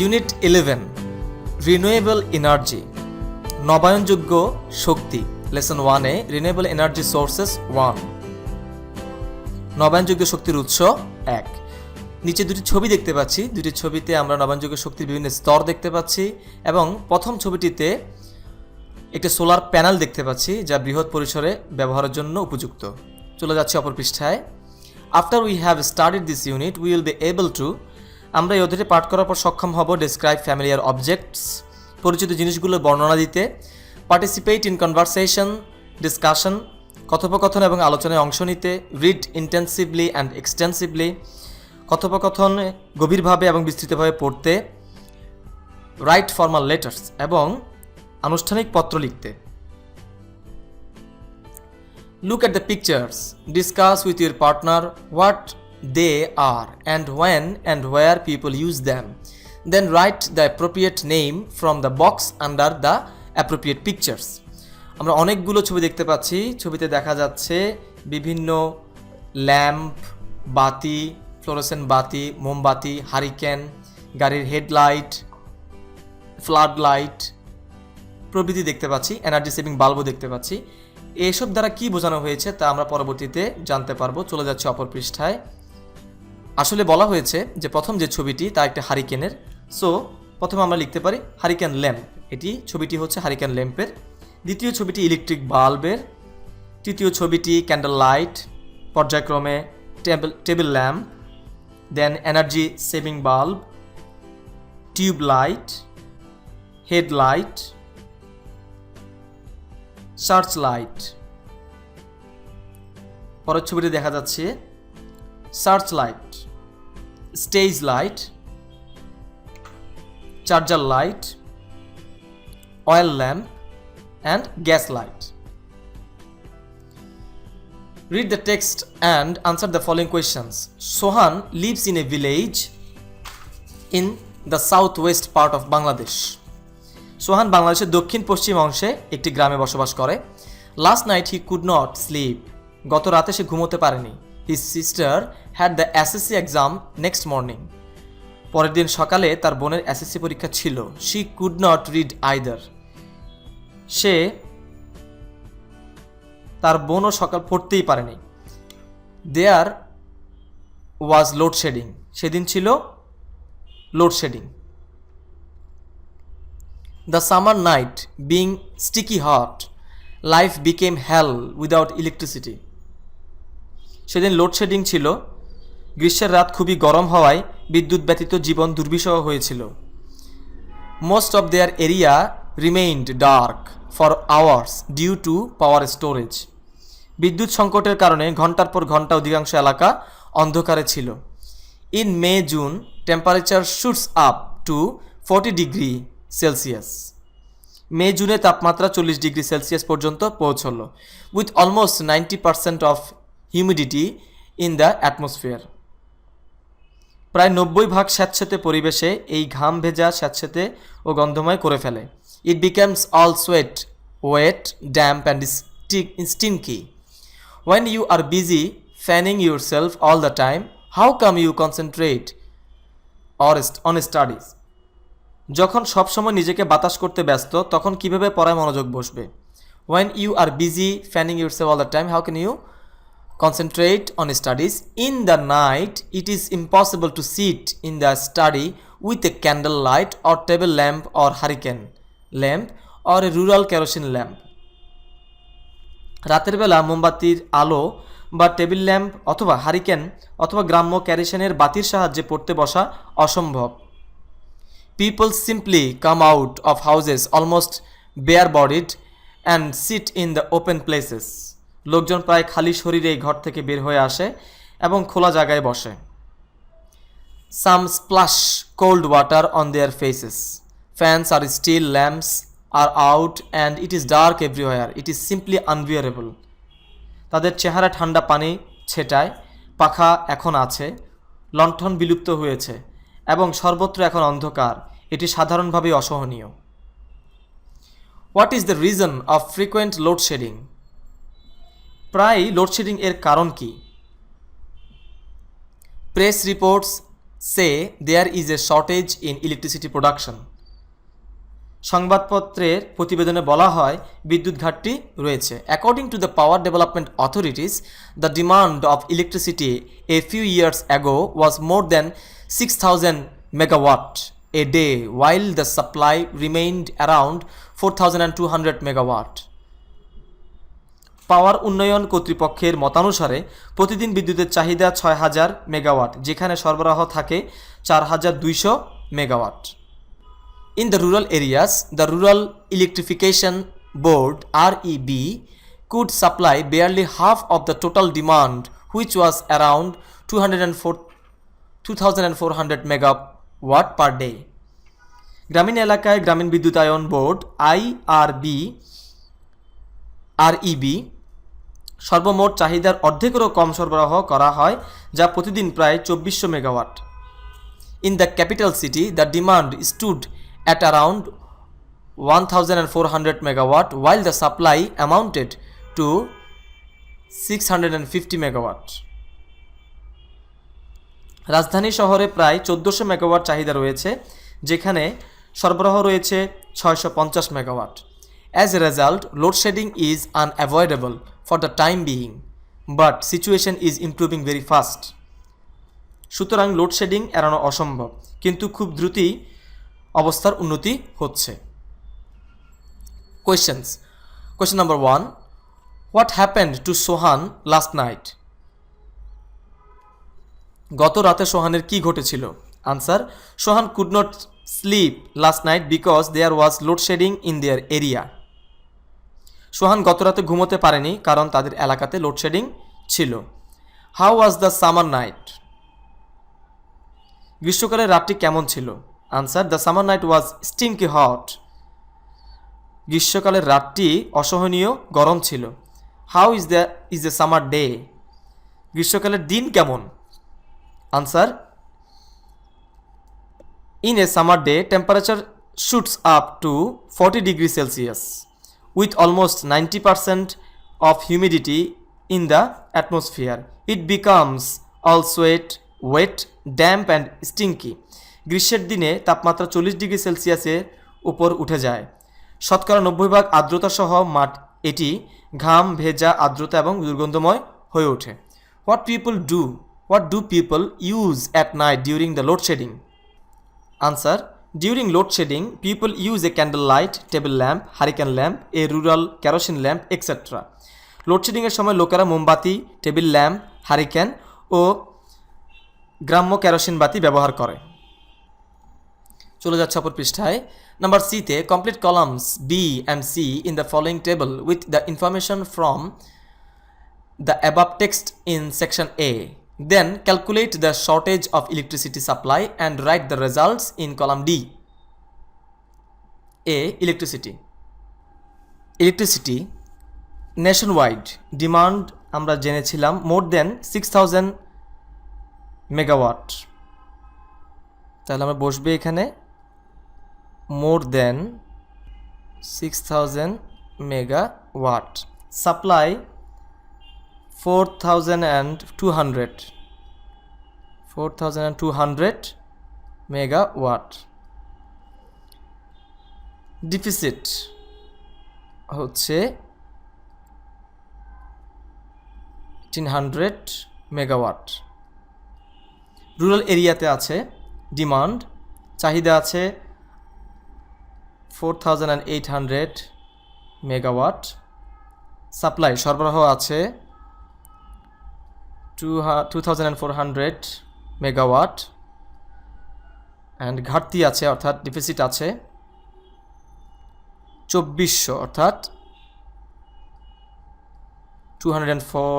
Unit eleven renewable energy নবায়নযোগ্য শক্তি lesson ওয়ানে রিনিউয়েবল এনার্জি সোর্সেস ওয়ান নবায়নযোগ্য শক্তির উৎস এক। নিচে দুটি ছবি দেখতে পাচ্ছি, দুটি ছবিতে আমরা নবায়নযোগ্য শক্তির বিভিন্ন স্তর দেখতে পাচ্ছি এবং প্রথম ছবিটিতে একটি সোলার প্যানেল দেখতে পাচ্ছি, যা বৃহৎ পরিসরে ব্যবহারের জন্য উপযুক্ত। চলে যাচ্ছে অপর পৃষ্ঠায়। After we have studied this unit we will be able to আমরা এই অধ্যায়টি পাঠ করার পর সক্ষম হব ডিসক্রাইব ফ্যামিলিয়ার অবজেক্টস পরিচিত জিনিসগুলোর বর্ণনা দিতে পার্টিসিপেট ইন কনভারসেশন ডিসকাশন কথোপকথন এবং আলোচনায় অংশ নিতে রিড ইন্টেন্সিভলি অ্যান্ড এক্সটেন্সিভলি কথোপকথন গভীরভাবে এবং বিস্তৃতভাবে পড়তে রাইট ফর্মাল লেটার্স এবং আনুষ্ঠানিক পত্র লিখতে। Look at the pictures discuss with your partner what they are, and when and where people use them. Then write the appropriate name from the box under the appropriate pictures. আমরা অনেকগুলো ছবি দেখতে পাচ্ছি ছবিতে দেখা যাচ্ছে বিভিন্ন ল্যাম্প, বাতি ফ্লোরোসেন বাতি, মোমবাতি, হারিকেন, গাড়ির হেডলাইট, ফ্লাড লাইট, প্রভৃতি দেখতে পাচ্ছি, এনার্জি সেভিং বাল্বও দেখতে পাচ্ছি এসব দ্বারা কি বোঝানো হয়েছে তা আমরা পরবর্তীতে জানতে পারব চলে যাচ্ছে অপর পৃষ্ঠায় আসলে বলা হয়েছে যে প্রথম যে ছবিটি, তা একটা হারিকেনের। সো প্রথমে আমরা লিখতে পারি হারিকেন ল্যাম্প। এটি ছবিটি হচ্ছে হারিকেন ল্যাম্পের। দ্বিতীয় ছবিটি ইলেকট্রিক বাল্বের। তৃতীয় ছবিটি ক্যান্ডেল লাইট, পর্যায়ক্রমে table table lamp, then energy saving bulb, tube light headlight search light. পরের ছবিটি দেখা যাচ্ছে search light. Stage light charger light oil lamp and gas light Read the text and answer the following questions. Sohan lives in a village in the southwest part of Bangladesh. Sohan বাংলাদেশের দক্ষিণ পশ্চিম অংশে একটি গ্রামে বসবাস করে last night he could not sleep গত রাতে সে ঘুমোতে পারেনি his sister had the SSC exam next morning পরের দিন সকালে তার বোনের এসএসসি পরীক্ষা ছিল। She could not read either সে তার বোনও সকাল পড়তেই পারেনি। দেয়ার ওয়াজ লোডশেডিং সেদিন ছিল load shedding The summer night being sticky hot, life became hell without electricity. সেদিন লোডশেডিং ছিল। গ্রীষ্মের রাত খুবই গরম হওয়ায় বিদ্যুৎ ব্যতীত জীবন দুর্বিষহ হয়েছিল। Most of their area remained dark for hours due to power storage বিদ্যুৎ সংকটের কারণে ঘণ্টার পর ঘণ্টা অধিকাংশ এলাকা অন্ধকারে ছিল। In May June temperature shoots up to forty degree Celsius May জুনে তাপমাত্রা চল্লিশ ডিগ্রি সেলসিয়াস পর্যন্ত পৌঁছল। With almost ninety percent of humidity in the atmosphere প্রায় নব্বই ভাগ স্যাঁতস্যাঁতে পরিবেশে এই ঘাম ভেজা স্যাঁতস্যাঁতে ও গন্ধময় করে ফেলে। It becomes all sweat wet damp and stinky when you are busy fanning your self all the time how come you concentrate or on studies যখন সবসময় নিজেকে বাতাস করতে ব্যস্ত, তখন কীভাবে পড়ায় মনোযোগ বসবে? When you are busy fanning your save all the time how can you concentrate on studies in the night it is impossible to sit in the study with a candle light or table lamp or hurricane lamp or a rural kerosene lamp রাতের বেলা মোমবাতির আলো বা table lamp অথবা hurricane অথবা গ্রাম্য ক্যারিসেনের বাতির সাহায্যে পড়তে বসা অসম্ভব। People simply come out of houses almost bare bodied and sit in the open places. লোকজন প্রায় খালি শরীরে ঘর থেকে বের হয়ে আসে এবং খোলা জায়গায় বসে। Some splash cold water on their faces fans are still lamps are out and it is dark everywhere it is simply unbearable তাদের চেহারা ঠান্ডা পানি ছেটায়, পাখা এখন আছে, লণ্ঠন বিলুপ্ত হয়েছে, এবং সর্বত্র এখন অন্ধকার। এটি সাধারণভাবেই অসহনীয়। What is the reason of frequent load shedding প্রায় লোডশেডিং এর কারণ কি? Press reports say there is a shortage in electricity production সংবাদপত্রের প্রতিবেদনে বলা হয়, বিদ্যুৎ ঘাটতি রয়েছে। According to the power development authorities the demand of electricity a few years ago was more than six thousand megawatt a day while the supply remained around four thousand and two hundred megawatt power উন্নয়ন কর্তৃপক্ষের মতানুসারে প্রতিদিন বিদ্যুতের চাহিদা ছয় হাজার megawatt, যেখানে সরবরাহ থাকে চার হাজার দুইশো megawatt. In the rural areas, the rural electrification board R EB could supply barely half of the total demand which was around two hundred and four two thousand four hundred megawatt per day গ্রামীণ এলাকায় গ্রামীণ বিদ্যুতায়ন board I R B R EB সর্বমোট চাহিদার অর্ধেকেরও কম সরবরাহ করা হয় যা প্রতিদিন প্রায় চব্বিশশো megawatt In the capital city, the demand stood at around 1400 megawatt, while the supply amounted to 650 megawatt. রাজধানী শহরে প্রায় চোদ্দোশো মেগাওয়াট চাহিদা রয়েছে যেখানে সরবরাহ রয়েছে ছয়শো পঞ্চাশ megawatt as a result load shedding is unavoidable for the time being but situation is improving very fast সুতরাং লোডশেডিং এড়ানো অসম্ভব, কিন্তু খুব দ্রুতই অবস্থার উন্নতি হচ্ছে। Questions question number one what happened to Sohan last night গত রাতে সোহানের কি ঘটেছিল? Answer Sohan could not sleep last night because there was load shedding in their area Sohan গত রাতে ঘুমোতে পারেনি কারণ তাদের এলাকাতে লোডশেডিং ছিল। How was the summer night গ্রীষ্মকালের রাতটি কেমন ছিল? Answer the summer night was stinky hot গ্রীষ্মকালের রাতটি অসহনীয়, গরম ছিল। How is the is the summer day গ্রীষ্মকালের দিন কেমন? Answer in a summer day temperature shoots up to forty degree Celsius with almost ninety percent of humidity in the atmosphere it becomes also wet wet damp and stinky গ্রীষ্মের দিনে তাপমাত্রা চল্লিশ degree সেলসিয়াসের উপর উঠে যায়। শতকরা নব্বই ভাগ আর্দ্রতা সহ মাঠ এটি ঘাম, ভেজা আর্দ্রতা এবং দুর্গন্ধময় হয়ে ওঠে। What people do what do people use at night during the load shedding answer during load shedding people use a candle light table lamp hurricane lamp a rural kerosene lamp etcetera লোডশেডিংয়ের সময় লোকেরা মোমবাতি table lamp hurricane ও গ্রাম্য kerosene বাতি ব্যবহার করে। চলে যাচ্ছে অপর পৃষ্ঠায়। নাম্বার সিতে complete columns B and C in the following table with the information from the above text in section A. Then calculate the shortage of electricity supply and write the results in column D. A. Electricity. Electricity nationwide demand আমরা জেনেছিলাম more than six thousand megawatt তাহলে আমরা বসবে এখানে more than six thousand megawatt supply 4200 4200 megawatt. Deficit হচ্ছে 1800 megawatt. Rural এরিয়াতে আছে demand. চাহিদা আছে 4800 মেগাওয়াট। সাপ্লাই, সরবরাহ আছে two thousand four hundred megawatt and ঘাটতি আছে, অর্থাৎ ডিফিসিট আছে। চব্বিশশো, অর্থাৎ two hundred four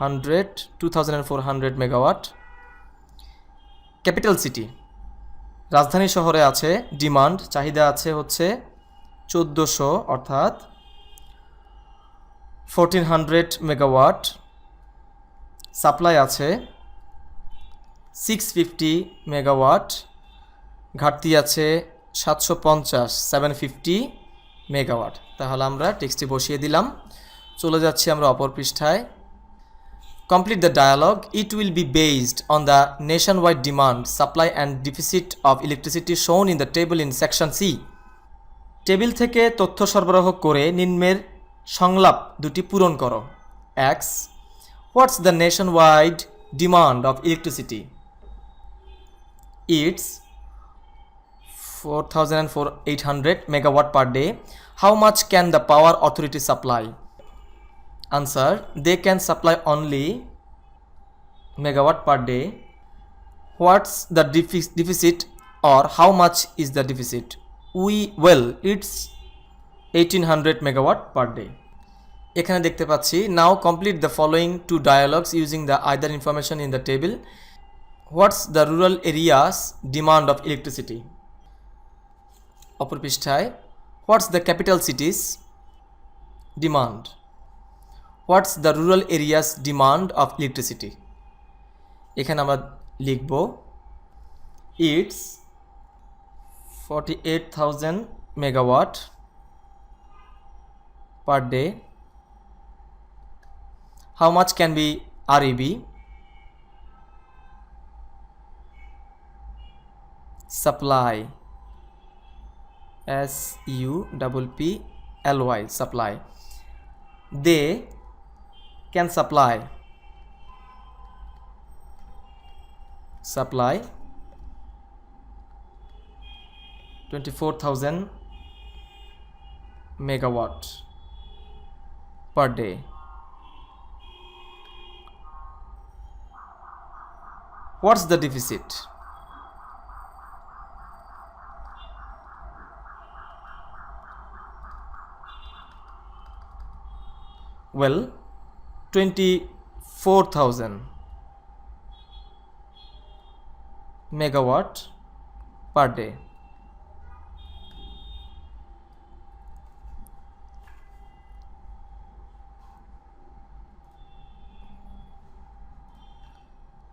hundred two thousand four hundred megawatt capital city রাজধানী শহরে আছে ডিমান্ড চাহিদা আছে হচ্ছে চোদ্দোশো, অর্থাৎ ফোরটিন হান্ড্রেড মেগাওয়াট সাপ্লাই আছে সিক্স ফিফটি মেগাওয়াট ঘাটতি আছে সাতশো পঞ্চাশ সেভেন ফিফটি মেগাওয়াট তাহলে আমরা টেক্সটি বসিয়ে দিলাম। চলে যাচ্ছি আমরা অপর পৃষ্ঠায়। Complete the dialogue it will be based on the nation wide demand supply and deficit of electricity shown in the table in section C table থেকে তথ্য সরবরাহ করে নিম্নের সংলাপ দুটি পূরণ করো। X of electricity it's four thousand four eight hundred megawatt per day how much can the power authority supply answer they can supply only megawatt per day. What's the defi- deficit or how much is the deficit? We, well, it's 1800 megawatt per day. এখানে দেখতে পাচ্ছি now complete the following two dialogues using the either information in the table what's the rural areas demand of electricity অপর পৃষ্ঠায় what's the capital cities demand what's the rural areas demand of electricity এখানে আমরা লিখব it's forty eight thousand megawatt per day much can B R EB supply S U double P L Y supply they can supply supply. 24000 megawatt per day. What's the deficit well 24000 megawatt per day.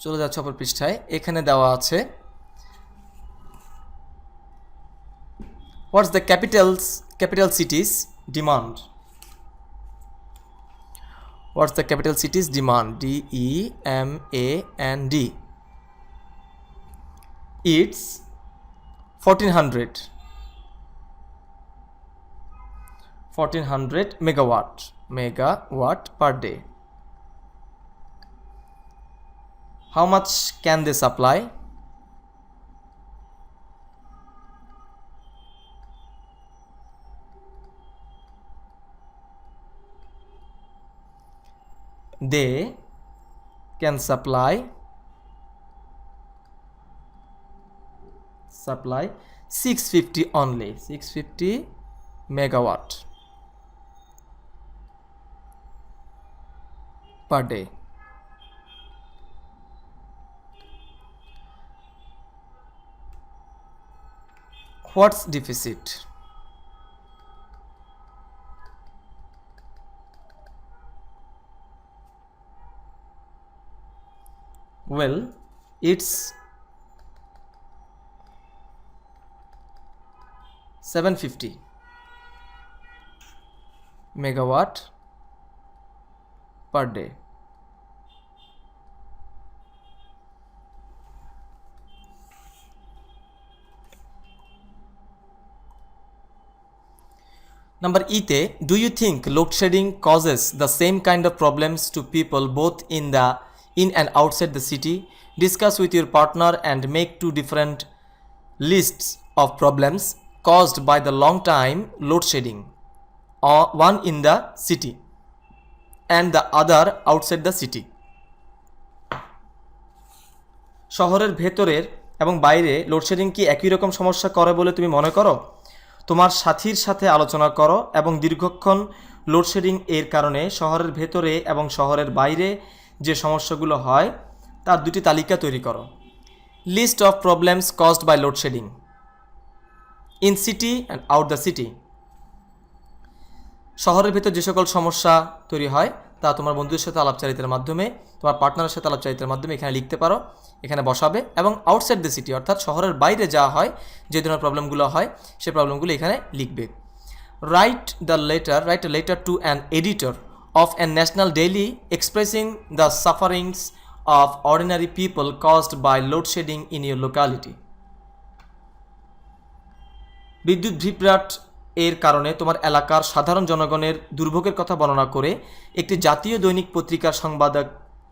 চলে যাচ্ছে অপর পৃষ্ঠায়। এখানে দেওয়া আছে what's the capitals capital cities demand what's the capital cities demand D E M A N D it's 1400 1400 megawatt megawatt per day. How much can they supply they can supply supply 650 only 650 megawatt per day what's deficit well it's 750 megawatt per day number eight do you think load shedding causes the same kind of problems to people both in the in and outside the city discuss with your partner and make two different list of problems caused by the long time load shedding one in the city and the other outside the city শহরের ভেতরের এবং বাইরে load shedding কি একই রকম সমস্যা করে বলে তুমি মনে করো? তোমার সাথীর সাথে আলোচনা করো এবং দীর্ঘক্ষণ লোডশেডিং এর কারণে শহরের ভেতরে এবং শহরের বাইরে যে সমস্যাগুলো হয়, তার দুটি তালিকা তৈরি করো। List of problems caused by load shedding. In city and out the city. শহরের ভেতর যে সকল সমস্যা তৈরি হয় তা তোমার বন্ধুদের সাথে আলাপচারিতার মাধ্যমে, তোমার পার্টনারের সাথে আলাপচারিতার মাধ্যমে এখানে লিখতে পারো, এখানে বসাবে এবং আউটসাইড দ্য সিটি অর্থাৎ শহরের বাইরে যা হয়, যে ধরনের প্রবলেমগুলো হয় সে প্রবলেমগুলো এখানে লিখবে write the letter write a letter to an editor a national daily expressing the sufferings of ordinary people caused by load shedding in your locality. বিদ্যুৎ বিভ্রাট এর কারণে তোমার এলাকার সাধারণ জনগণের দুর্ভোগের কথা বর্ণনা করে একটি জাতীয় দৈনিক পত্রিকার সংবাদক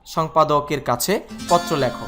সম্পাদকের কাছে পত্র লেখো।